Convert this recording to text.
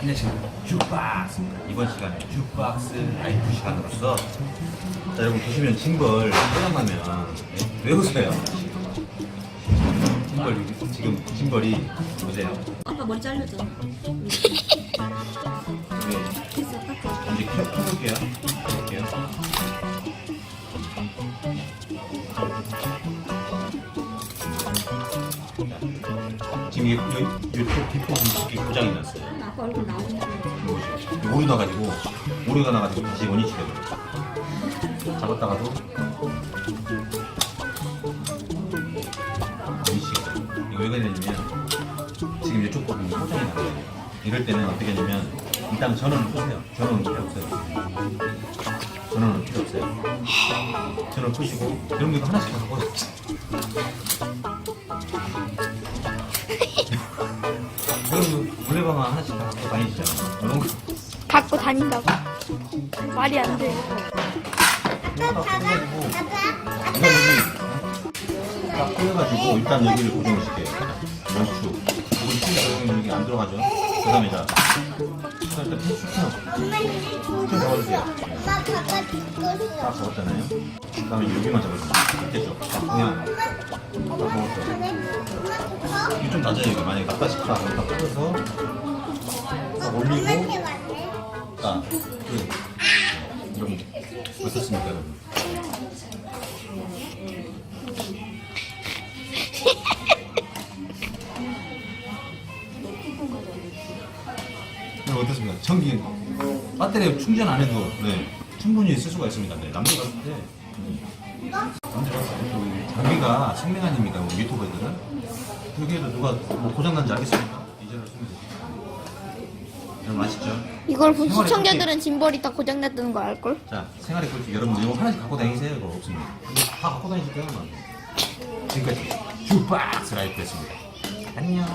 안녕하십니까 주박스입니다 이번 시간에 주박스 라이프 시간으로서 자 여러분 보시면 징벌 생각나면 네? 왜 웃어요? 징벌 지금 징벌이 보세요 아빠 머리 잘렸잖아. 네. 됐어, 이제 켜, 켜볼게요 켜볼게요 지금 이, 이, 유튜브 비포 분식이 고장이 났어요 아빠 얼굴 나오는 거. 뭐지? 오류 나가지고 오류가 나가지고 다시 원위치 돼버려. 잡았다가도 원위치가 돼. 이거 왜 그러냐면 지금 이쪽 부분이 고장이 나거든요. 이럴 때는 어떻게 하냐면 일단 전원을 끄세요. 전원은 필요 없어요. 전원은 필요 없어요. 전원 끄시고 이런 거 하나씩 다 갖고 그럼 물레방아 하나씩 다 갖고 거 갖고 다닌다고? 말이 안 돼. 딱 끊어가지고 일단 여기 딱 끊어가지고 일단 여기를 고정을 시켜요. 멈추. 우리 친구 여기 안 들어가죠? 그 다음에 자 자, 일단 수평 수평 잡아주세요. 엄마 바깥 듣고 딱. 잡았잖아요. 그 다음에 여기만 잡아주세요. 밑에 쪽 딱 그냥 딱 먹었어 이게 좀 낮아요 이거 만약에 낮다 싶다 그럼 딱 끊어서 딱 올리고 엄마한테 왔네. 딱 그, 여러분 어떻습니까 여러분 네, 어떻습니까? 전기 배터리 충전 안 해도 네, 충분히 쓸 수가 있습니다. 네, 남들 봤을 때 네. 남들 봤을 때 장비가 생명 아닙니까? 우리 유튜버들은 여기에도 누가 뭐 고장 난지 알겠습니까? 이제는 쓰면 되죠. 여러분 아시죠? 이걸 본 생활의 시청자들은 짐벌이 다 고장났다는 거 알걸? 자 생활의 꿀팁 여러분 이거 하나씩 갖고 다니세요. 이거 없습니다. 이거 다 갖고 다니실 뭐. 지금까지 주박스 라이프였습니다. 안녕.